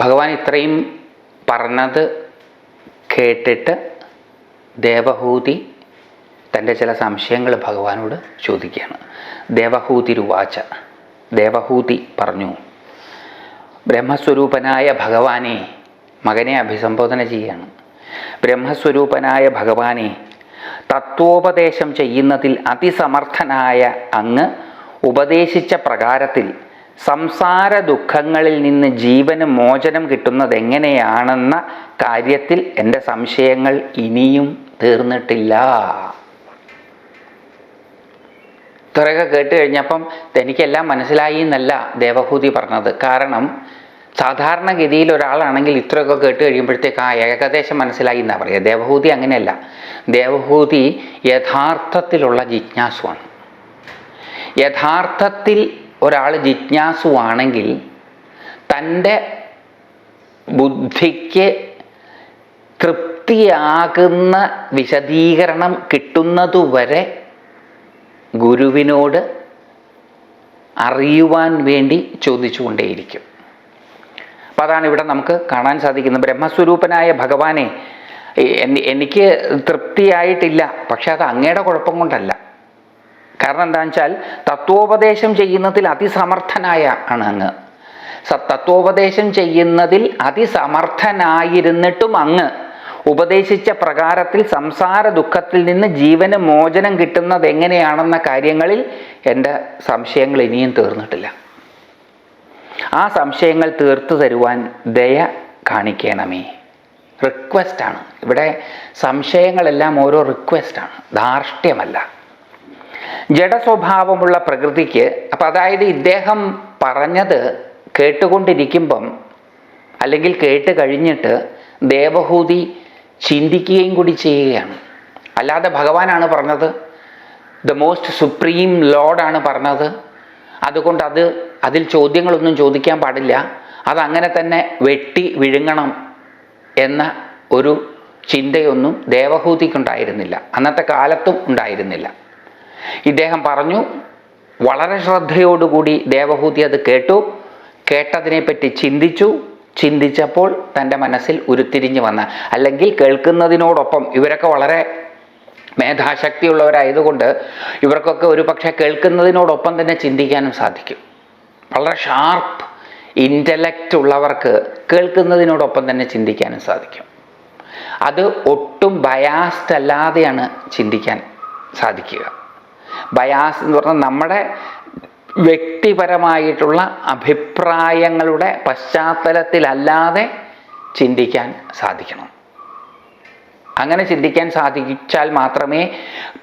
ഭഗവാൻ ഇത്രയും പറഞ്ഞത് കേട്ടിട്ട് ദേവഹൂതി തന്റെ ചില സംശയങ്ങൾ ഭഗവാനോട് ചോദിക്കുകയാണ്. ദേവഹൂതി രുവാച ദേവഹൂതി പറഞ്ഞു ബ്രഹ്മസ്വരൂപനായ ഭഗവാനെ മകനെ അഭിസംബോധന ചെയ്യുകയാണ് ബ്രഹ്മസ്വരൂപനായ ഭഗവാനെ തത്വോപദേശം ചെയ്യുന്നതിൽ അതിസമർത്ഥനായ അങ്ങ് ഉപദേശിച്ച പ്രകാരത്തിൽ സംസാര ദുഃഖങ്ങളിൽ നിന്ന് ജീവന് മോചനം കിട്ടുന്നത് എങ്ങനെയാണെന്ന കാര്യത്തിൽ എന്റെ സംശയങ്ങൾ ഇനിയും തീർന്നിട്ടില്ല. ഇത്രയൊക്കെ കേട്ട് കഴിഞ്ഞപ്പം എനിക്കെല്ലാം മനസ്സിലായി എന്നല്ല ദേവഭൂതി പറഞ്ഞത്. കാരണം സാധാരണഗതിയിൽ ഒരാളാണെങ്കിൽ ഇത്രയൊക്കെ കേട്ട് കഴിയുമ്പോഴത്തേക്ക് ആ ഏകദേശം മനസ്സിലായി എന്നാ പറയുക. ദേവഭൂതി അങ്ങനെയല്ല. ദേവഭൂതി യഥാർത്ഥത്തിലുള്ള ജിജ്ഞാസുവാണ്. യഥാർത്ഥത്തിൽ ഒരാൾ ജിജ്ഞാസുവാണെങ്കിൽ തന്റെ ബുദ്ധിക്ക് തൃപ്തിയാകുന്ന വിശദീകരണം കിട്ടുന്നതുവരെ ഗുരുവിനോട് അറിയുവാൻ വേണ്ടി ചോദിച്ചുകൊണ്ടേയിരിക്കും. അപ്പം അതാണ് ഇവിടെ നമുക്ക് കാണാൻ സാധിക്കുന്നത്. ബ്രഹ്മസ്വരൂപനായ ഭഗവാനെ എനിക്ക് തൃപ്തിയായിട്ടില്ല. പക്ഷെ അത് അങ്ങയുടെ കുഴപ്പം കൊണ്ടല്ല. കാരണം എന്താണെന്ന് വെച്ചാൽ തത്വോപദേശം ചെയ്യുന്നതിൽ അതിസമർത്ഥനായ ആണ് അങ്ങ്. തത്വോപദേശം ചെയ്യുന്നതിൽ അതിസമർത്ഥനായിരുന്നിട്ടും അങ്ങ്. ഉപദേശിച്ച പ്രകാരത്തിൽ സംസാര ദുഃഖത്തിൽ നിന്ന് ജീവന് മോചനം കിട്ടുന്നത് എങ്ങനെയാണെന്ന കാര്യങ്ങളിൽ എന്റെ സംശയങ്ങൾ ഇനിയും തീർന്നിട്ടില്ല. ആ സംശയങ്ങൾ തീർത്തു തരുവാൻ ദയ കാണിക്കണമേ. റിക്വസ്റ്റാണ് ഇവിടെ സംശയങ്ങളെല്ലാം ഓരോ റിക്വസ്റ്റാണ് ധാർഷ്ട്യമല്ല. ജഡസ്വഭാവമുള്ള പ്രകൃതിക്ക് അപ്പം അതായത് ഇദ്ദേഹം പറഞ്ഞത് കേട്ടുകൊണ്ടിരിക്കുമ്പം അല്ലെങ്കിൽ കേട്ട് കഴിഞ്ഞിട്ട് ദേവഹൂതി ചിന്തിക്കുകയും കൂടി ചെയ്യുകയാണ്. അല്ലാതെ ഭഗവാനാണ് പറഞ്ഞത്. ദ മോസ്റ്റ് സുപ്രീം ലോഡാണ് പറഞ്ഞത്. അതുകൊണ്ട് അത് അതിൽ ചോദ്യങ്ങളൊന്നും ചോദിക്കാൻ പാടില്ല. അതങ്ങനെ തന്നെ വെട്ടി വിഴുങ്ങണം എന്ന ഒരു ചിന്തയൊന്നും ദേവഹൂതിക്കുണ്ടായിരുന്നില്ല. അന്നത്തെ കാലത്തും ഉണ്ടായിരുന്നില്ല. ഇദ്ദേഹം പറഞ്ഞു വളരെ ശ്രദ്ധയോടുകൂടി ദേവഹൂതി അത് കേട്ടു. കേട്ടതിനെപ്പറ്റി ചിന്തിച്ചു. ചിന്തിച്ചപ്പോൾ തന്റെ മനസ്സിൽ ഉരുത്തിരിഞ്ഞു വന്ന. അല്ലെങ്കിൽ കേൾക്കുന്നതിനോടൊപ്പം ഇവരൊക്കെ വളരെ മേധാശക്തിയുള്ളവരായതുകൊണ്ട് ഇവർക്കൊക്കെ ഒരു പക്ഷേ കേൾക്കുന്നതിനോടൊപ്പം തന്നെ ചിന്തിക്കാനും സാധിക്കും. വളരെ ഷാർപ്പ് ഇന്റലക്റ്റ് ഉള്ളവർക്ക് കേൾക്കുന്നതിനോടൊപ്പം തന്നെ ചിന്തിക്കാനും സാധിക്കും. അത് ഒട്ടും ബയാസ്ഡ് അല്ലാതെയാണ് ചിന്തിക്കാൻ സാധിക്കുക. ബയാസ് എന്ന് പറഞ്ഞാൽ നമ്മുടെ വ്യക്തിപരമായിട്ടുള്ള അഭിപ്രായങ്ങളുടെ പശ്ചാത്തലത്തിലല്ലാതെ ചിന്തിക്കാൻ സാധിക്കണം. അങ്ങനെ ചിന്തിക്കാൻ സാധിച്ചാൽ മാത്രമേ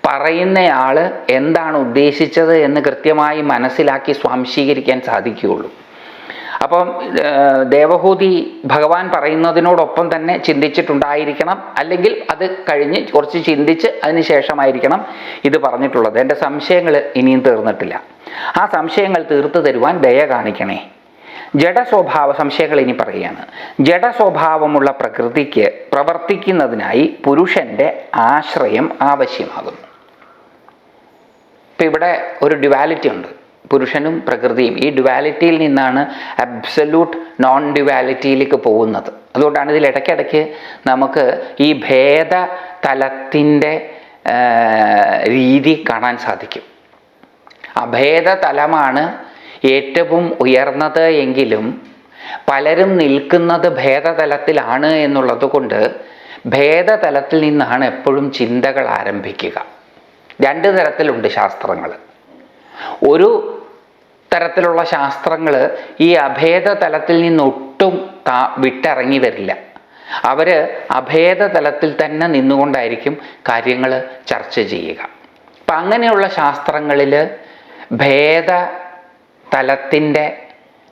പറയുന്നയാൾ എന്താണ് ഉദ്ദേശിച്ചത് എന്ന് കൃത്യമായി മനസ്സിലാക്കി സ്വാംശീകരിക്കാൻ സാധിക്കുകയുള്ളൂ. അപ്പം ദേവഹൂതി ഭഗവാൻ പറയുന്നതിനോടൊപ്പം തന്നെ ചിന്തിച്ചിട്ടുണ്ടായിരിക്കണം. അല്ലെങ്കിൽ അത് കഴിഞ്ഞ് കുറച്ച് ചിന്തിച്ച് അതിന് ശേഷമായിരിക്കണം ഇത് പറഞ്ഞിട്ടുള്ളത്. എന്റെ സംശയങ്ങൾ ഇനിയും തീർന്നിട്ടില്ല. ആ സംശയങ്ങൾ തീർത്തു തരുവാൻ ദയ കാണിക്കണേ. ജഡസ്വഭാവ സംശയങ്ങൾ ഇനി പറയുകയാണ്. ജഡസ്വഭാവമുള്ള പ്രകൃതിക്ക് പ്രവർത്തിക്കുന്നതിനായി പുരുഷന്റെ ആശ്രയം ആവശ്യമാകുന്നു. ഇപ്പം ഇവിടെ ഒരു ഡ്യുവാലിറ്റി ഉണ്ട്. പുരുഷനും പ്രകൃതിയും. ഈ ഡ്യുവാലിറ്റിയിൽ നിന്നാണ് അബ്സല്യൂട്ട് നോൺ ഡ്യുവാലിറ്റിയിലേക്ക് പോകുന്നത്. അതുകൊണ്ടാണ് ഇതിൽ ഇടയ്ക്കിടയ്ക്ക് നമുക്ക് ഈ ഭേദ തലത്തിന്റെ രീതി കാണാൻ സാധിക്കും. അഭേദ തലമാണ് ഏറ്റവും ഉയർന്നത് എങ്കിലും പലരും നിൽക്കുന്നത് ഭേദതലത്തിലാണ് എന്നുള്ളത് കൊണ്ട് ഭേദതലത്തിൽ നിന്നാണ് എപ്പോഴും ചിന്തകൾ ആരംഭിക്കുക. രണ്ട് തരത്തിലുണ്ട് ശാസ്ത്രങ്ങൾ. ഒരു തരത്തിലുള്ള ശാസ്ത്രങ്ങൾ ഈ അഭേദ തലത്തിൽ നിന്നൊട്ടും താ വിട്ടിറങ്ങി വരില്ല. അവർ അഭേദ തലത്തിൽ തന്നെ നിന്നുകൊണ്ടായിരിക്കും കാര്യങ്ങൾ ചർച്ച ചെയ്യുക. അപ്പം അങ്ങനെയുള്ള ശാസ്ത്രങ്ങളിൽ ഭേദ തലത്തിന്റെ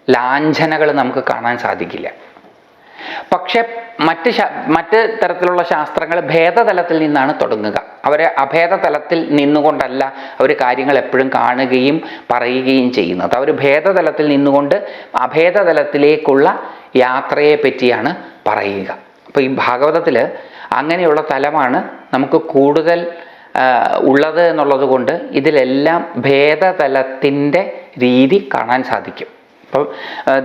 ലാഞ്ചനകൾ നമുക്ക് കാണാൻ സാധിക്കില്ല. പക്ഷെ മറ്റ് മറ്റ് തരത്തിലുള്ള ശാസ്ത്രങ്ങൾ ഭേദതലത്തിൽ നിന്നാണ് തുടങ്ങുക. അവരെ അഭേദ തലത്തിൽ നിന്നുകൊണ്ടല്ല അവർ കാര്യങ്ങൾ എപ്പോഴും കാണുകയും പറയുകയും ചെയ്യുന്നത്. അവർ ഭേദതലത്തിൽ നിന്നുകൊണ്ട് അഭേദതലത്തിലേക്കുള്ള യാത്രയെ പറ്റിയാണ് പറയുക. അപ്പോൾ ഈ ഭാഗവതത്തിൽ അങ്ങനെയുള്ള തലമാണ് നമുക്ക് കൂടുതൽ ഉള്ളത് എന്നുള്ളത് കൊണ്ട് ഇതിലെല്ലാം ഭേദതലത്തിന്റെ രീതി കാണാൻ സാധിക്കും. അപ്പം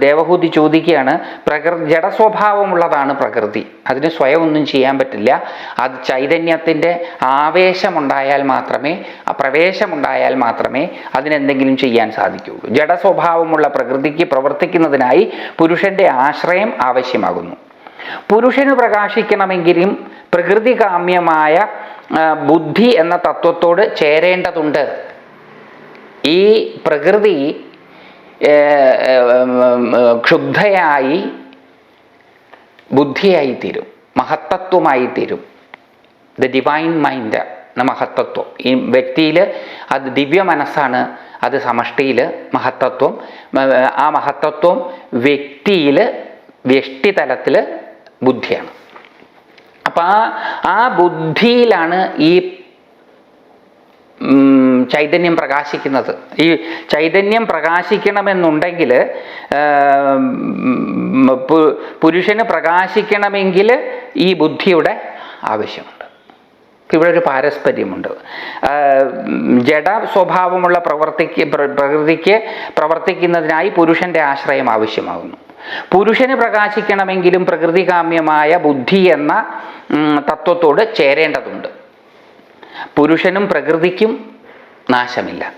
ദേവഹൂതി ചോദിക്കുകയാണ് പ്രകൃതി ജഡസ്വഭാവമുള്ളതാണ് പ്രകൃതി. അതിന് സ്വയം ഒന്നും ചെയ്യാൻ പറ്റില്ല. അത് ചൈതന്യത്തിന്റെ ആവേശമുണ്ടായാൽ മാത്രമേ പ്രവേശമുണ്ടായാൽ മാത്രമേ അതിനെന്തെങ്കിലും ചെയ്യാൻ സാധിക്കുകയുള്ളൂ. ജഡസ്വഭാവമുള്ള പ്രകൃതിക്ക് പ്രവർത്തിക്കുന്നതിനായി പുരുഷന്റെ ആശ്രയം ആവശ്യമാകുന്നു. പുരുഷന് പ്രകാശിക്കണമെങ്കിലും പ്രകൃതി കാമ്യമായ ബുദ്ധി എന്ന തത്വത്തോട് ചേരേണ്ടതുണ്ട്. ഈ പ്രകൃതി ക്ഷുബ്ധയായി ബുദ്ധിയായി തീരും മഹത്തത്വമായി തീരും. ദ ഡിവൈൻ മൈൻഡ് എന്ന മഹത്തത്വം ഈ വ്യക്തിയിൽ അത് ദിവ്യ മനസ്സാണ് അത് സമഷ്ടിയിൽ മഹത്തത്വം ആ മഹത്തത്വം വ്യക്തിയിൽ വ്യഷ്ടിതലത്തിൽ ബുദ്ധിയാണ്. അപ്പം ആ ആ ബുദ്ധിയിലാണ് ഈ ചൈതന്യം പ്രകാശിക്കുന്നത്. ഈ ചൈതന്യം പ്രകാശിക്കണമെന്നുണ്ടെങ്കിൽ പുരുഷന് പ്രകാശിക്കണമെങ്കിൽ ഈ ബുദ്ധിയുടെ ആവശ്യമുണ്ട്. ഇവിടെ ഒരു പാരസ്പര്യമുണ്ട് ജഡ സ്വഭാവമുള്ള പ്രവർത്തിക്ക് പ്രകൃതിക്ക് പ്രവർത്തിക്കുന്നതിനായി പുരുഷന്റെ ആശ്രയം ആവശ്യമാകുന്നു. പുരുഷന് പ്രകാശിക്കണമെങ്കിലും പ്രകൃതികാമ്യമായ ബുദ്ധി എന്ന തത്വത്തോട് ചേരേണ്ടതുണ്ട്. പുരുഷനും പ്രകൃതിക്കും നാശമില്ല.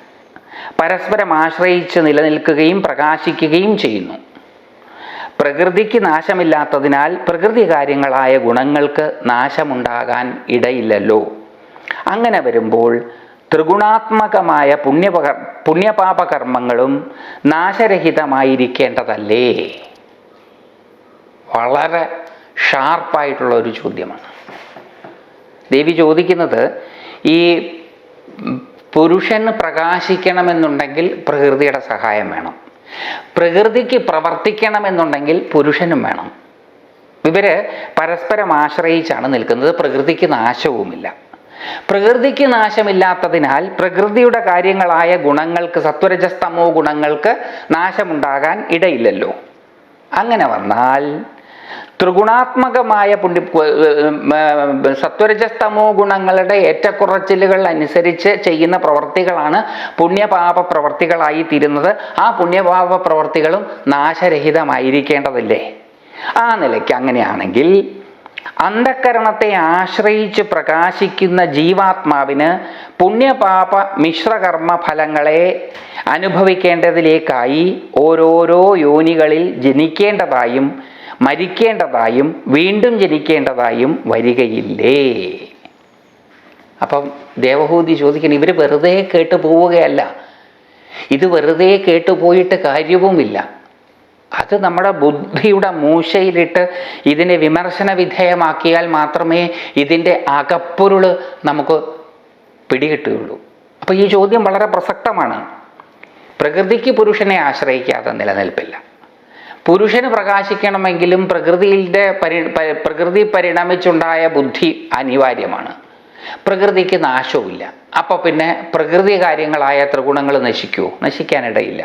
പരസ്പരം ആശ്രയിച്ച് നിലനിൽക്കുകയും പ്രകാശിക്കുകയും ചെയ്യുന്നു. പ്രകൃതിക്ക് നാശമില്ലാത്തതിനാൽ പ്രകൃതി കാര്യങ്ങളായ ഗുണങ്ങൾക്ക് നാശമുണ്ടാകാൻ ഇടയില്ലല്ലോ. അങ്ങനെ വരുമ്പോൾ ത്രിഗുണാത്മകമായ പുണ്യപക പുണ്യപാപകർമ്മങ്ങളും നാശരഹിതമായിരിക്കേണ്ടതല്ലേ? വളരെ ഷാർപ്പായിട്ടുള്ള ഒരു ചോദ്യമാണ്. ദേവി ചോദിക്കുന്നത് ഈ ഉം, പുരുഷന് പ്രകാശിക്കണമെന്നുണ്ടെങ്കിൽ പ്രകൃതിയുടെ സഹായം വേണം. പ്രകൃതിക്ക് പ്രവർത്തിക്കണമെന്നുണ്ടെങ്കിൽ പുരുഷനും വേണം. ഇവർ പരസ്പരം ആശ്രയിച്ചാണ് നിൽക്കുന്നത്. പ്രകൃതിക്ക് നാശവുമില്ല. പ്രകൃതിക്ക് നാശമില്ലാത്തതിനാൽ പ്രകൃതിയുടെ കാര്യങ്ങളായ ഗുണങ്ങൾക്ക് സത്വരജസ്തമോ ഗുണങ്ങൾക്ക് നാശമുണ്ടാകാൻ ഇടയില്ലല്ലോ. അങ്ങനെ വന്നാൽ ത്രിഗുണാത്മകമായ പുണ്യ സത്വരജസ്തമോ ഗുണങ്ങളുടെ ഏറ്റക്കുറച്ചിലുകൾ അനുസരിച്ച് ചെയ്യുന്ന പ്രവർത്തികളാണ് പുണ്യപാപ പ്രവർത്തികളായി തീരുന്നത്. ആ പുണ്യപാപ പ്രവർത്തികളും നാശരഹിതമായിരിക്കേണ്ടതില്ലേ? ആ നിലയ്ക്ക് അങ്ങനെയാണെങ്കിൽ അന്ധക്കരണത്തെ ആശ്രയിച്ച് പ്രകാശിക്കുന്ന ജീവാത്മാവിന് പുണ്യപാപ മിശ്രകർമ്മ ഫലങ്ങളെ അനുഭവിക്കേണ്ടതിലേക്കായി ഓരോരോ യോനികളിൽ ജനിക്കേണ്ടതായും മരിക്കേണ്ടതായും വീണ്ടും ജനിക്കേണ്ടതായും വരികയില്ലേ? അപ്പം ദേവഹൂതി ചോദിക്കണം ഇവർ വെറുതെ കേട്ടു പോവുകയല്ല. ഇത് വെറുതെ കേട്ടുപോയിട്ട് കാര്യവുമില്ല. അത് നമ്മുടെ ബുദ്ധിയുടെ മൂശയിലിട്ട് ഇതിനെ വിമർശന വിധേയമാക്കിയാൽ മാത്രമേ ഇതിന്റെ അകപ്പൊരുൾ നമുക്ക് പിടികിട്ടുകയുള്ളൂ. അപ്പോൾ ഈ ചോദ്യം വളരെ പ്രസക്തമാണ്. പ്രകൃതിക്ക് പുരുഷനെ ആശ്രയിക്കാതെ നിലനിൽപ്പില്ല. പുരുഷന് പ്രകാശിക്കണമെങ്കിലും പ്രകൃതിയുടെ പരി പ്രകൃതി പരിണമിച്ചുണ്ടായ ബുദ്ധി അനിവാര്യമാണ്. പ്രകൃതിക്ക് നാശവുമില്ല. അപ്പോൾ പിന്നെ പ്രകൃതി കാര്യങ്ങളായ ത്രിഗുണങ്ങൾ നശിക്കുമോ നശിക്കാനിടയില്ല.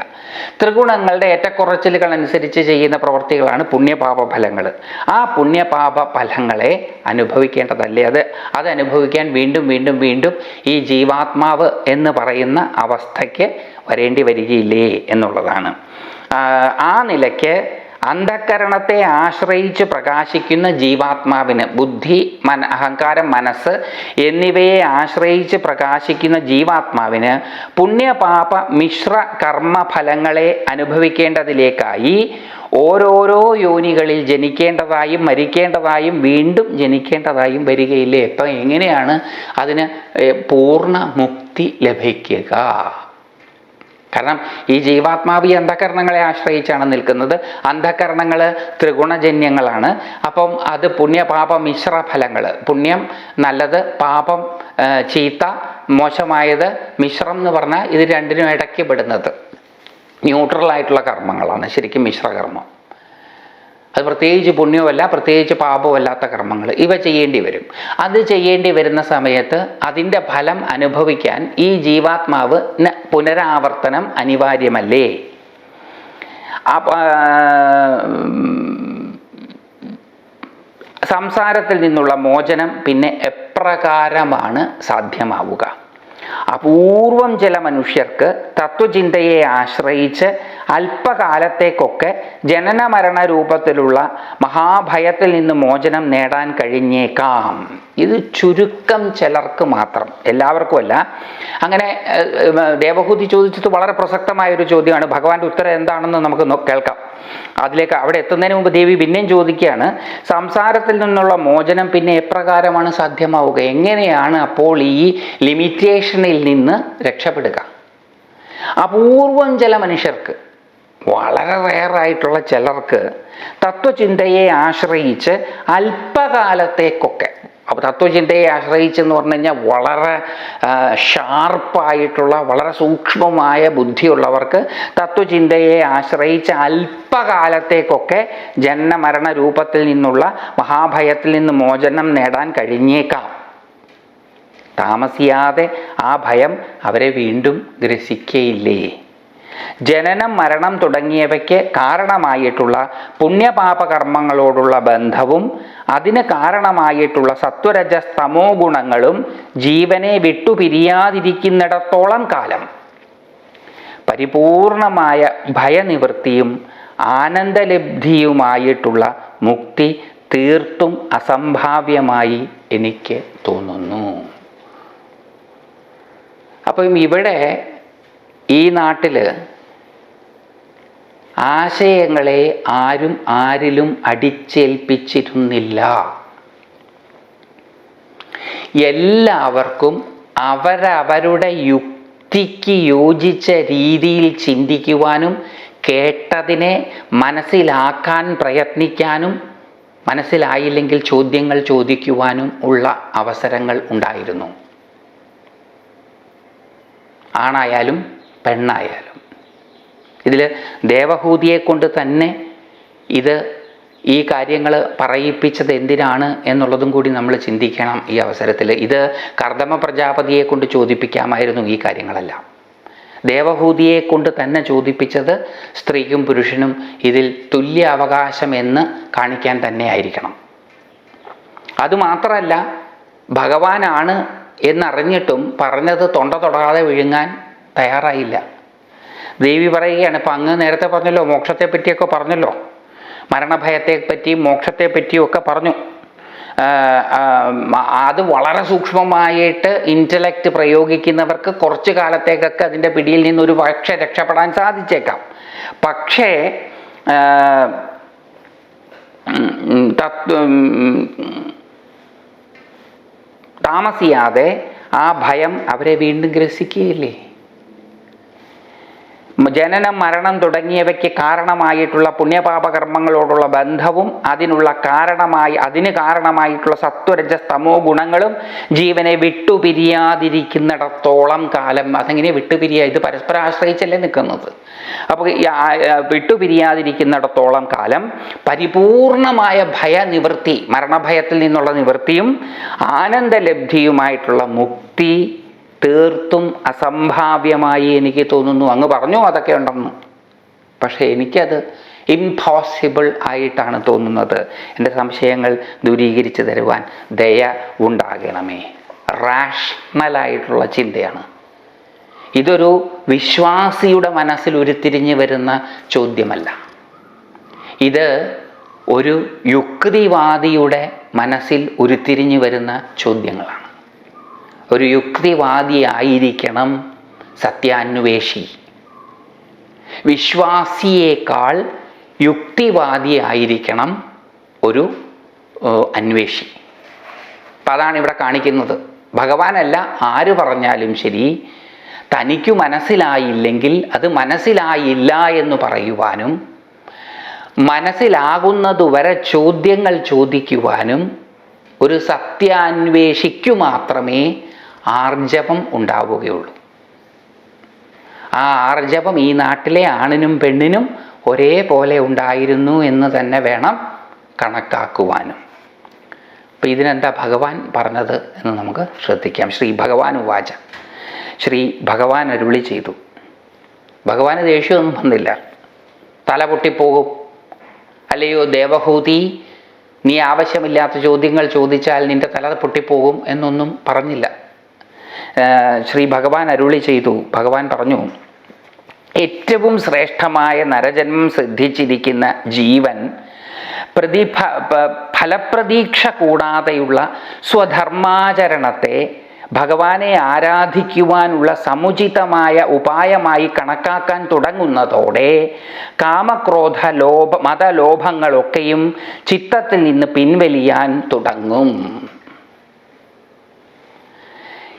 ത്രിഗുണങ്ങളുടെ ഏറ്റക്കുറച്ചിലുകൾ അനുസരിച്ച് ചെയ്യുന്ന പ്രവൃത്തികളാണ് പുണ്യപാപ ഫലങ്ങൾ ആ പുണ്യപാപ ഫലങ്ങളെ അനുഭവിക്കേണ്ടതല്ലേ? അത് അത് അനുഭവിക്കാൻ വീണ്ടും വീണ്ടും വീണ്ടും ഈ ജീവാത്മാവ് എന്ന് പറയുന്ന അവസ്ഥയ്ക്ക് വരേണ്ടി വരികയില്ലേ എന്നുള്ളതാണ്. ആ, നിലയ്ക്ക് അന്ധക്കരണത്തെ ആശ്രയിച്ച് പ്രകാശിക്കുന്ന ജീവാത്മാവിന് ബുദ്ധി മന അഹങ്കാരം മനസ്സ് എന്നിവയെ ആശ്രയിച്ച് പ്രകാശിക്കുന്ന ജീവാത്മാവിന് പുണ്യപാപ മിശ്ര കർമ്മഫലങ്ങളെ അനുഭവിക്കേണ്ടതിലേക്കായി ഓരോരോ യോനികളിൽ ജനിക്കേണ്ടതായും മരിക്കേണ്ടതായും വീണ്ടും ജനിക്കേണ്ടതായും വരികയില്ലേ? അപ്പം എങ്ങനെയാണ് അതിന് പൂർണ മുക്തി ലഭിക്കുക? കാരണം ഈ ജീവാത്മാവ് ഈ അന്ധകരണങ്ങളെ ആശ്രയിച്ചാണ് നിൽക്കുന്നത്. അന്ധകരണങ്ങൾ ത്രിഗുണജന്യങ്ങളാണ്. അപ്പം അത് പുണ്യപാപ മിശ്ര ഫലങ്ങൾ പുണ്യം നല്ലത് പാപം ചീത്ത മോശമായത് മിശ്രം എന്ന് പറഞ്ഞാൽ ഇത് രണ്ടിനും ഇടയ്ക്ക് പെടുന്നത്. ന്യൂട്രൽ ആയിട്ടുള്ള കർമ്മങ്ങളാണ്. ശരിക്കും മിശ്രകർമ്മം. അത് പ്രത്യേകിച്ച് പുണ്യമല്ല പ്രത്യേകിച്ച് പാപമല്ലാത്ത കർമ്മങ്ങൾ. ഇവ ചെയ്യേണ്ടി വരും. അത് ചെയ്യേണ്ടി വരുന്ന സമയത്ത് അതിന്റെ ഫലം അനുഭവിക്കാൻ ഈ ജീവാത്മാവ് പുനരാവർത്തനം അനിവാര്യമല്ലേ? സംസാരത്തിൽ നിന്നുള്ള മോചനം പിന്നെ എപ്രകാരമാണ് സാധ്യമാവുക? അപൂർവം ചില മനുഷ്യർക്ക് തത്വചിന്തയെ ആശ്രയിച്ച് അല്പകാലത്തേക്കൊക്കെ ജനന മരണ രൂപത്തിലുള്ള മഹാഭയത്തിൽ നിന്ന് മോചനം നേടാൻ കഴിഞ്ഞേക്കാം. ഇത് ചുരുക്കം ചിലർക്ക് മാത്രം എല്ലാവർക്കും അല്ല. അങ്ങനെ ദേവഹൂതി ചോദിച്ചത് വളരെ പ്രസക്തമായ ഒരു ചോദ്യമാണ്. ഭഗവാന്റെ ഉത്തരം എന്താണെന്ന് നമുക്ക് കേൾക്കാം. അതിലേക്ക് അവിടെ എത്തുന്നതിന് മുമ്പ് ദേവി പിന്നെയും ചോദിക്കുകയാണ് സംസാരത്തിൽ നിന്നുള്ള മോചനം പിന്നെ എപ്രകാരമാണ് സാധ്യമാവുക? എങ്ങനെയാണ് അപ്പോൾ ഈ ലിമിറ്റേഷനിൽ നിന്ന് രക്ഷപ്പെടുക? അപൂർവം ചില മനുഷ്യർക്ക് വളരെ റെയറായിട്ടുള്ള ചിലർക്ക് തത്വചിന്തയെ ആശ്രയിച്ച് അല്പകാലത്തേക്കൊക്കെ അപ്പോൾ തത്വചിന്തയെ ആശ്രയിച്ചെന്ന് പറഞ്ഞു കഴിഞ്ഞാൽ വളരെ ഷാർപ്പായിട്ടുള്ള വളരെ സൂക്ഷ്മമായ ബുദ്ധിയുള്ളവർക്ക് തത്വചിന്തയെ ആശ്രയിച്ച് അല്പകാലത്തേക്കൊക്കെ ജന്മമരണ രൂപത്തിൽ നിന്നുള്ള മഹാഭയത്തിൽ നിന്ന് മോചനം നേടാൻ കഴിഞ്ഞേക്കാം. താമസിയാതെ ആ ഭയം അവരെ വീണ്ടും ഗ്രസിക്കയില്ലേ? ജനനം മരണം തുടങ്ങിയവയ്ക്ക് കാരണമായിട്ടുള്ള പുണ്യപാപ കർമ്മങ്ങളോടുള്ള ബന്ധവും അതിന് കാരണമായിട്ടുള്ള സത്വരജസ്തമോ ഗുണങ്ങളും ജീവനെ വിട്ടുപിരിയാതിരിക്കുന്നിടത്തോളം കാലം. പരിപൂർണമായ ഭയനിവൃത്തിയും ആനന്ദലബ്ധിയുമായിട്ടുള്ള മുക്തി തീർത്തും അസംഭാവ്യമായി എനിക്ക് തോന്നുന്നു. അപ്പം ഇവിടെ ഈ നാട്ടിൽ ആശയങ്ങളെ ആരും ആരിലും അടിച്ചേൽപ്പിച്ചിരുന്നില്ല. എല്ലാവർക്കും അവരവരുടെ യുക്തിക്ക് യോജിച്ച രീതിയിൽ ചിന്തിക്കുവാനും കേട്ടതിനെ മനസ്സിലാക്കാൻ പ്രയത്നിക്കാനും മനസ്സിലായില്ലെങ്കിൽ ചോദ്യങ്ങൾ ചോദിക്കുവാനും ഉള്ള അവസരങ്ങൾ ഉണ്ടായിരുന്നു. ആണായാലും പെണ്ണായാലും. ഇതിൽ ദേവഹൂതിയെ കൊണ്ട് തന്നെ ഇത് ഈ കാര്യങ്ങൾ പറയിപ്പിച്ചത് എന്തിനാണ് എന്നുള്ളതും കൂടി നമ്മൾ ചിന്തിക്കണം ഈ അവസരത്തിൽ ഇത് കർദമ പ്രജാപതിയെ കൊണ്ട് ചോദിപ്പിക്കാമായിരുന്നു ഈ കാര്യങ്ങളെല്ലാം. ദേവഹൂതിയെ കൊണ്ട് തന്നെ ചോദിപ്പിച്ചത് സ്ത്രീക്കും പുരുഷനും ഇതിൽ തുല്യ അവകാശം എന്ന് കാണിക്കാൻ തന്നെ ആയിരിക്കണം. അതുമാത്രമല്ല ഭഗവാനാണ് എന്നറിഞ്ഞിട്ടും പറഞ്ഞത് തൊണ്ട തൊടാതെ വിഴുങ്ങാൻ തയ്യാറായില്ല. ദേവി പറയുകയാണ് ഇപ്പം അങ്ങ് നേരത്തെ പറഞ്ഞല്ലോ മോക്ഷത്തെ പറ്റിയൊക്കെ പറഞ്ഞല്ലോ. മരണഭയത്തെ പറ്റിയും മോക്ഷത്തെ പറ്റിയും ഒക്കെ പറഞ്ഞു അത് വളരെ സൂക്ഷ്മമായിട്ട് ഇന്റലക്റ്റ് പ്രയോഗിക്കുന്നവർക്ക് കുറച്ച് കാലത്തേക്കൊക്കെ അതിന്റെ പിടിയിൽ നിന്ന് ഒരു പക്ഷെ രക്ഷപ്പെടാൻ സാധിച്ചേക്കാം. പക്ഷേ താമസിയാതെ ആ ഭയം അവരെ വീണ്ടും ഗ്രസിക്കുകയില്ലേ? ജനനം മരണം തുടങ്ങിയവയ്ക്ക് കാരണമായിട്ടുള്ള പുണ്യപാപകർമ്മങ്ങളോടുള്ള ബന്ധവും അതിനുള്ള കാരണമായി അതിന് കാരണമായിട്ടുള്ള സത്വരജ തമോ ഗുണങ്ങളും ജീവനെ വിട്ടുപിരിയാതിരിക്കുന്നിടത്തോളം കാലം അതെങ്ങനെ വിട്ടുപിരിയ? ഇത് പരസ്പരം ആശ്രയിച്ചല്ലേ നിൽക്കുന്നത്. അപ്പോൾ വിട്ടുപിരിയാതിരിക്കുന്നിടത്തോളം കാലം പരിപൂർണമായ ഭയനിവൃത്തി മരണഭയത്തിൽ നിന്നുള്ള നിവൃത്തിയും ആനന്ദലബ്ധിയുമായിട്ടുള്ള മുക്തി തീർത്തും അസംഭാവ്യമായി എനിക്ക് തോന്നുന്നു. അങ്ങ് പറഞ്ഞു അതൊക്കെ ഉണ്ടെന്ന്. പക്ഷേ എനിക്കത് ഇംപോസിബിൾ ആയിട്ടാണ് തോന്നുന്നത്. എന്റെ സംശയങ്ങൾ ദൂരീകരിച്ച് തരുവാൻ ദയ ഉണ്ടാകണമേ. റാഷണലായിട്ടുള്ള ചിന്തയാണ്. ഇതൊരു വിശ്വാസിയുടെ മനസ്സിൽ ഉരുത്തിരിഞ്ഞ് വരുന്ന ചോദ്യമല്ല. ഇത് ഒരു യുക്തിവാദിയുടെ മനസ്സിൽ ഉരുത്തിരിഞ്ഞ് വരുന്ന ചോദ്യങ്ങളാണ്. ഒരു യുക്തിവാദിയായിരിക്കണം സത്യാന്വേഷി. വിശ്വാസിയേക്കാൾ യുക്തിവാദിയായിരിക്കണം ഒരു അന്വേഷി. അപ്പം അതാണ് ഇവിടെ കാണിക്കുന്നത്. ഭഗവാനല്ല ആര് പറഞ്ഞാലും ശരി തനിക്കു മനസ്സിലായില്ലെങ്കിൽ അത് മനസ്സിലായില്ല എന്ന് പറയുവാനും മനസ്സിലാകുന്നതുവരെ ചോദ്യങ്ങൾ ചോദിക്കുവാനും ഒരു സത്യാന്വേഷിക്കു മാത്രമേ ആർജവം ഉണ്ടാവുകയുള്ളൂ. ആ ആർജവം ഈ നാട്ടിലെ ആണിനും പെണ്ണിനും ഒരേപോലെ ഉണ്ടായിരുന്നു എന്ന് തന്നെ വേണം കണക്കാക്കുവാനും. അപ്പം ഇതിനെന്താ ഭഗവാൻ പറഞ്ഞത് എന്ന് നമുക്ക് ശ്രദ്ധിക്കാം. ശ്രീ ഭഗവാൻ ഉവാച. ശ്രീ ഭഗവാൻ അരുളി ചെയ്തു. ഭഗവാന് ദേഷ്യമൊന്നും വന്നില്ല. തല പൊട്ടിപ്പോകും. അല്ലയോ ദേവഹൂതി നീ ആവശ്യമില്ലാത്ത ചോദ്യങ്ങൾ ചോദിച്ചാൽ നിന്റെ തല പൊട്ടിപ്പോകും എന്നൊന്നും പറഞ്ഞില്ല. ശ്രീ ഭഗവാൻ അരുളി ചെയ്തു. ഭഗവാൻ പറഞ്ഞു ഏറ്റവും ശ്രേഷ്ഠമായ നരജന്മം സിദ്ധിച്ചിരിക്കുന്ന ജീവൻ പ്രതിഫ ഫലപ്രതീക്ഷ കൂടാതെയുള്ള സ്വധർമാചരണത്തെ ഭഗവാനെ ആരാധിക്കുവാനുള്ള സമുചിതമായ ഉപായമായി കണക്കാക്കാൻ തുടങ്ങുന്നതോടെ കാമക്രോധ ലോഭ മതലോഭങ്ങളൊക്കെയും ചിത്തത്തിൽ നിന്ന് പിൻവലിയാൻ തുടങ്ങും.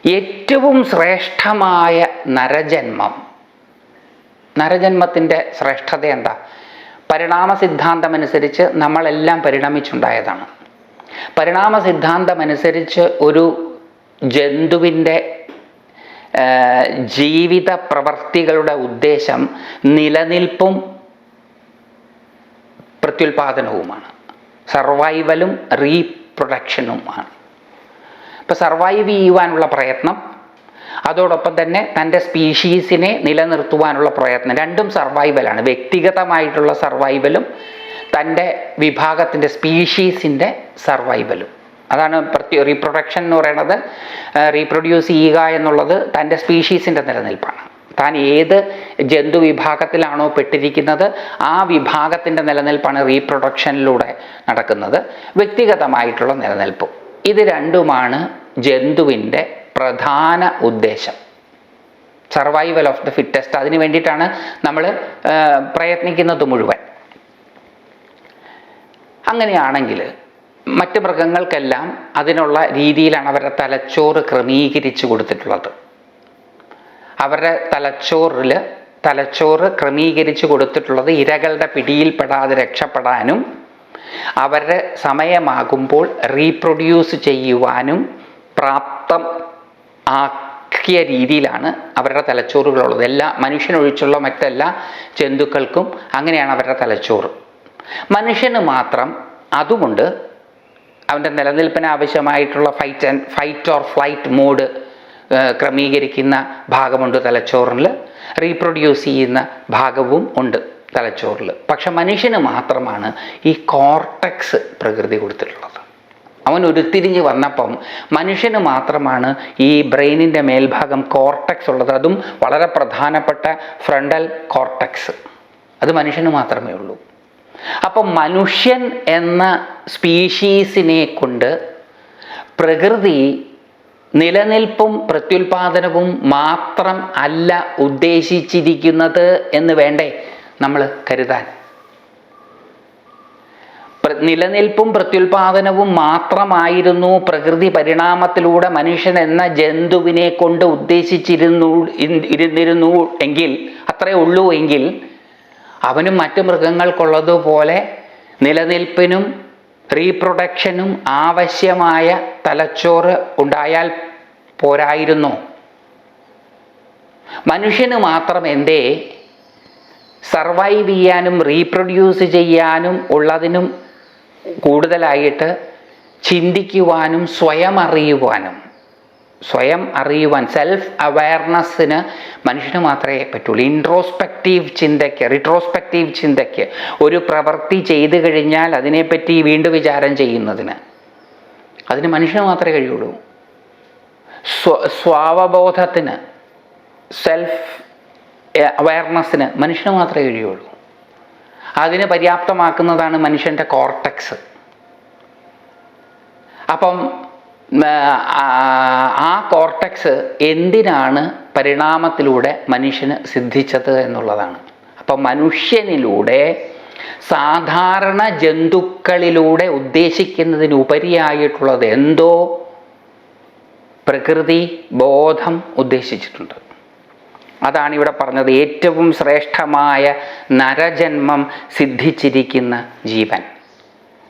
ഏറ്റവും ശ്രേഷ്ഠമായ നരജന്മം. നരജന്മത്തിന്റെ ശ്രേഷ്ഠത എന്താ? പരിണാമ സിദ്ധാന്തമനുസരിച്ച് നമ്മളെല്ലാം പരിണമിച്ചുണ്ടായതാണ്. പരിണാമ സിദ്ധാന്തമനുസരിച്ച് ഒരു ജന്തുവിന്റെ ജീവിത പ്രവർത്തികളുടെ ഉദ്ദേശം നിലനിൽപ്പും പ്രത്യുൽപാദനവുമാണ്. സർവൈവലും റീപ്രൊഡക്ഷനുമാണ്. ഇപ്പോൾ സർവൈവ് ചെയ്യുവാനുള്ള പ്രയത്നം. അതോടൊപ്പം തന്നെ തന്റെ സ്പീഷീസിനെ നിലനിർത്തുവാനുള്ള പ്രയത്നം. രണ്ടും സർവൈവലാണ് വ്യക്തിഗതമായിട്ടുള്ള സർവൈവലും തന്റെ വിഭാഗത്തിന്റെ സ്പീഷീസിന്റെ സർവൈവലും അതാണ് റീപ്രൊഡക്ഷൻ എന്ന് പറയുന്നത് റീപ്രൊഡ്യൂസ് ചെയ്യുക എന്നുള്ളത് തന്റെ സ്പീഷീസിന്റെ നിലനിൽപ്പാണ്. താൻ ഏത് ജന്തു വിഭാഗത്തിലാണോ പെട്ടിരിക്കുന്നത് ആ വിഭാഗത്തിന്റെ നിലനിൽപ്പാണ് റീപ്രൊഡക്ഷനിലൂടെ നടക്കുന്നത്. വ്യക്തിഗതമായിട്ടുള്ള നിലനിൽപ്പും. ഇത് രണ്ടുമാണ് ജന്തുവിന്റെ പ്രധാന ഉദ്ദേശം. സർവൈവൽ ഓഫ് ദ ഫിറ്റസ്റ്റ് അതിന് വേണ്ടിയിട്ടാണ് നമ്മൾ പ്രയത്നിക്കുന്നത് മുഴുവൻ. അങ്ങനെയാണെങ്കിൽ മറ്റ് മൃഗങ്ങൾക്കെല്ലാം അതിനുള്ള രീതിയിലാണ് അവരുടെ തലച്ചോറ് ക്രമീകരിച്ചു കൊടുത്തിട്ടുള്ളത്. അവരുടെ തലച്ചോറിൽ തലച്ചോറ് ക്രമീകരിച്ചു കൊടുത്തിട്ടുള്ളത് ഇരകളുടെ പിടിയിൽപ്പെടാതെ രക്ഷപ്പെടാനും അവരുടെ സമയമാകുമ്പോൾ റീപ്രൊഡ്യൂസ് ചെയ്യുവാനും പ്രാപ്തം ആക്കിയ രീതിയിലാണ് അവരുടെ തലച്ചോറുകളുള്ളത്. എല്ലാ മനുഷ്യനൊഴിച്ചുള്ള മറ്റെല്ലാ ജന്തുക്കൾക്കും അങ്ങനെയാണ് അവരുടെ തലച്ചോറ്. മനുഷ്യന് മാത്രം അതുകൊണ്ട് അവന്റെ നിലനിൽപ്പിന് ആവശ്യമായിട്ടുള്ള fight and fight or flight mode ക്രമീകരിക്കുന്ന ഭാഗമുണ്ട് തലച്ചോറിൽ. റീപ്രൊഡ്യൂസ് ചെയ്യുന്ന ഭാഗവും ഉണ്ട്. തലച്ചോറിൽ പക്ഷെ മനുഷ്യന് മാത്രമാണ് ഈ കോർട്ടക്സ് പ്രകൃതി കൊടുത്തിട്ടുള്ളത്. അവൻ ഉരുത്തിരിഞ്ഞ് വന്നപ്പം മനുഷ്യന് മാത്രമാണ് ഈ ബ്രെയിനിന്റെ മേൽഭാഗം കോർട്ടക്സ് ഉള്ളത്. അതും വളരെ പ്രധാനപ്പെട്ട ഫ്രണ്ടൽ കോർട്ടക്സ്. അത് മനുഷ്യന് മാത്രമേ ഉള്ളൂ. അപ്പം മനുഷ്യൻ എന്ന സ്പീഷീസിനെ കൊണ്ട് പ്രകൃതി നിലനിൽപ്പും പ്രത്യുൽപാദനവും മാത്രം അല്ല ഉദ്ദേശിച്ചിരിക്കുന്നത് എന്ന് വേണ്ടേ? നമ്മൾ കരുതാൻ. നിലനിൽപ്പും പ്രത്യുൽപാദനവും മാത്രമായിരുന്നു പ്രകൃതി പരിണാമത്തിലൂടെ മനുഷ്യൻ എന്ന ജന്തുവിനെ കൊണ്ട് ഉദ്ദേശിച്ചിരുന്നു ഇരുന്നിരുന്നു എങ്കിൽ അത്രേ ഉള്ളൂ എങ്കിൽ അവനും മറ്റു മൃഗങ്ങൾക്കുള്ളതുപോലെ നിലനിൽപ്പിനും റീപ്രൊഡക്ഷനും ആവശ്യമായ തലച്ചോറ് ഉണ്ടായാൽ പോരായിരുന്നു. മനുഷ്യന് മാത്രം എന്തേ സർവൈവ് ചെയ്യാനും റീപ്രൊഡ്യൂസ് ചെയ്യാനും ഉള്ളതിനും കൂടുതലായിട്ട് ചിന്തിക്കുവാനും സ്വയം അറിയുവാനും. സ്വയം അറിയുവാൻ സെൽഫ് അവയർനെസ്സിന് മനുഷ്യന് മാത്രമേ പറ്റുള്ളൂ. ഇൻട്രോസ്പെക്റ്റീവ് ചിന്തയ്ക്ക് റിട്രോസ്പെക്റ്റീവ് ചിന്തയ്ക്ക് ഒരു പ്രവൃത്തി ചെയ്തു കഴിഞ്ഞാൽ അതിനെപ്പറ്റി വീണ്ടും വിചാരം ചെയ്യുന്നതിന് അതിന് മനുഷ്യന് മാത്രമേ കഴിയുള്ളൂ. സ്വ സ്വാവബോധത്തിന് സെൽഫ് അവയർനെസ്സിന് മനുഷ്യന് മാത്രമേ കഴിയുള്ളൂ. അതിനെ പര്യാപ്തമാക്കുന്നതാണ് മനുഷ്യന്റെ കോർട്ടക്സ് അപ്പം ആ, കോർട്ടക്സ് എന്തിനാണ് പരിണാമത്തിലൂടെ മനുഷ്യന് സിദ്ധിച്ചത് എന്നുള്ളതാണ്. അപ്പം മനുഷ്യനിലൂടെ സാധാരണ ജന്തുക്കളിലൂടെ ഉദ്ദേശിക്കുന്നതിനുപരിയായിട്ടുള്ളത് എന്തോ? പ്രകൃതി ബോധം ഉദ്ദേശിച്ചിട്ടുണ്ട്. അതാണ് ഇവിടെ പറഞ്ഞത്. ഏറ്റവും ശ്രേഷ്ഠമായ നരജന്മം സിദ്ധിച്ചിരിക്കുന്ന ജീവൻ.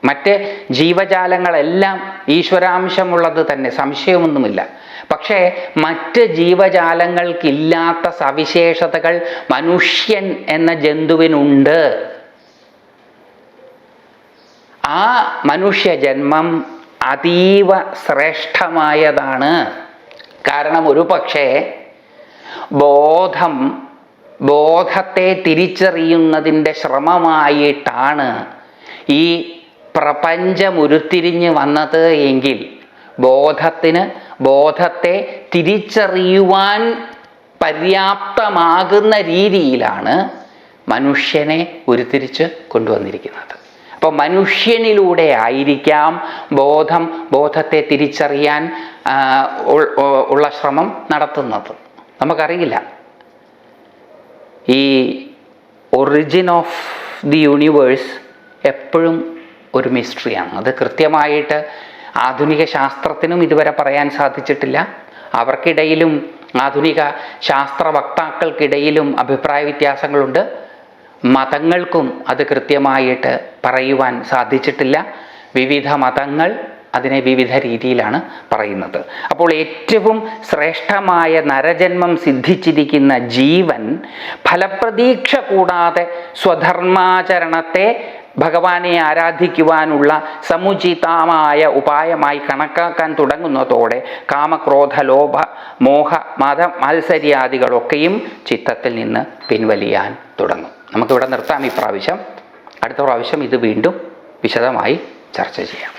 മറ്റ് ജീവജാലങ്ങളെല്ലാം ഈശ്വരാംശമുള്ളത് തന്നെ സംശയമൊന്നുമില്ല. പക്ഷേ മറ്റ് ജീവജാലങ്ങൾക്കില്ലാത്ത സവിശേഷതകൾ മനുഷ്യൻ എന്ന ജന്തുവിനുണ്ട്. ആ മനുഷ്യ ജന്മം അതീവ ശ്രേഷ്ഠമായതാണ്. കാരണം ഒരു പക്ഷേ ബോധം ബോധത്തെ തിരിച്ചറിയുന്നതിന്റെ ശ്രമമായിട്ടാണ് ഈ പ്രപഞ്ചം ഉരുത്തിരിഞ്ഞ് വന്നത് എങ്കിൽ ബോധത്തിന് ബോധത്തെ തിരിച്ചറിയുവാൻ പര്യാപ്തമാകുന്ന രീതിയിലാണ് മനുഷ്യനെ ഉരുത്തിരിച്ച് കൊണ്ടുവന്നിരിക്കുന്നത്. അപ്പോൾ മനുഷ്യനിലൂടെ ആയിരിക്കാം ബോധം ബോധത്തെ തിരിച്ചറിയാൻ ഉള്ള ശ്രമം നടത്തുന്നത്. നമുക്കറിയില്ല. ഈ ഒറിജിൻ ഓഫ് ദി യൂണിവേഴ്സ് എപ്പോഴും ഒരു മിസ്റ്ററിയാണ് അത് കൃത്യമായിട്ട് ആധുനിക ശാസ്ത്രത്തിനും ഇതുവരെ പറയാൻ സാധിച്ചിട്ടില്ല. അവർക്കിടയിലും ആധുനിക ശാസ്ത്ര വക്താക്കൾക്കിടയിലും അഭിപ്രായ വ്യത്യാസങ്ങളുണ്ട്. മതങ്ങൾക്കും അത് കൃത്യമായിട്ട് പറയുവാൻ സാധിച്ചിട്ടില്ല. വിവിധ മതങ്ങൾ അതിനെ വിവിധ രീതിയിലാണ് പറയുന്നത്. അപ്പോൾ ഏറ്റവും ശ്രേഷ്ഠമായ നരജന്മം സിദ്ധിച്ചിരിക്കുന്ന ജീവൻ ഫലപ്രതീക്ഷ കൂടാതെ സ്വധർമാചരണത്തെ ഭഗവാനെ ആരാധിക്കുവാനുള്ള സമുചിതമായ ഉപായമായി കണക്കാക്കാൻ തുടങ്ങുന്നതോടെ കാമക്രോധ ലോഭ മോഹ മത മത്സര്യാദികളൊക്കെയും ചിത്തത്തിൽ നിന്ന് പിൻവലിയാൻ തുടങ്ങും. നമുക്കിവിടെ നിർത്താം ഈ പ്രാവശ്യം. അടുത്ത പ്രാവശ്യം ഇത് വീണ്ടും വിശദമായി ചർച്ച ചെയ്യാം.